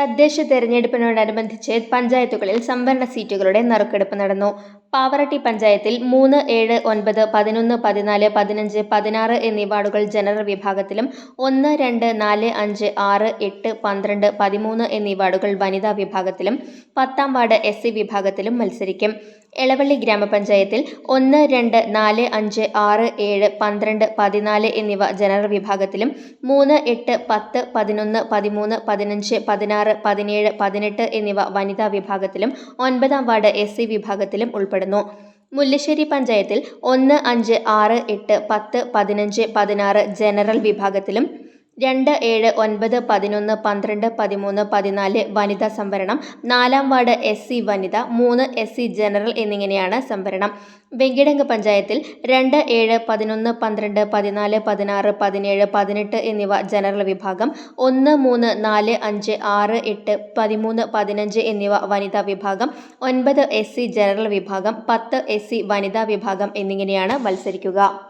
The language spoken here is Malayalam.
തദ്ദേശ തെരഞ്ഞെടുപ്പിനോടനുബന്ധിച്ച് പഞ്ചായത്തുകളിൽ സംവരണ സീറ്റുകളുടെ നറുക്കെടുപ്പ് നടന്നു. പാവറട്ടി പഞ്ചായത്തിൽ മൂന്ന് ഏഴ് ഒൻപത് പതിനൊന്ന് പതിനാല് പതിനഞ്ച് പതിനാറ് എന്നീ വാർഡുകൾ ജനറൽ വിഭാഗത്തിലും ഒന്ന് രണ്ട് നാല് അഞ്ച് ആറ് എട്ട് പന്ത്രണ്ട് പതിമൂന്ന് എന്നീ വാർഡുകൾ വനിതാ വിഭാഗത്തിലും പത്താം വാർഡ് എസ് വിഭാഗത്തിലും മത്സരിക്കും. എളവള്ളി ഗ്രാമപഞ്ചായത്തിൽ ഒന്ന് രണ്ട് നാല് അഞ്ച് ആറ് ഏഴ് പന്ത്രണ്ട് പതിനാല് എന്നിവ ജനറൽ വിഭാഗത്തിലും മൂന്ന് എട്ട് പത്ത് പതിനൊന്ന് പതിമൂന്ന് പതിനഞ്ച് പതിനാറ് പതിനേഴ് പതിനെട്ട് എന്നിവ വനിതാ വിഭാഗത്തിലും ഒൻപതാം വാർഡ് എസ് വിഭാഗത്തിലും ഉൾപ്പെടുന്നു. മുല്ലശ്ശേരി പഞ്ചായത്തിൽ ഒന്ന് അഞ്ച് ആറ് എട്ട് പത്ത് പതിനഞ്ച് പതിനാറ് ജനറൽ വിഭാഗത്തിലും രണ്ട് ഏഴ് ഒൻപത് പതിനൊന്ന് പന്ത്രണ്ട് പതിമൂന്ന് പതിനാല് വനിതാ സംവരണം. നാലാം വാർഡ് എസ് സി വനിത മൂന്ന് എസ് സി ജനറൽ എന്നിങ്ങനെയാണ് സംവരണം. വെങ്കിടങ്ക പഞ്ചായത്തിൽ രണ്ട് ഏഴ് പതിനൊന്ന് പന്ത്രണ്ട് പതിനാല് പതിനാറ് പതിനേഴ് പതിനെട്ട് എന്നിവ ജനറൽ വിഭാഗം. ഒന്ന് മൂന്ന് നാല് അഞ്ച് ആറ് എട്ട് പതിമൂന്ന് പതിനഞ്ച് എന്നിവ വനിതാ വിഭാഗം. ഒൻപത് എസ് സി ജനറൽ വിഭാഗം പത്ത് എസ് സി വനിതാ വിഭാഗം എന്നിങ്ങനെയാണ് മത്സരിക്കുക.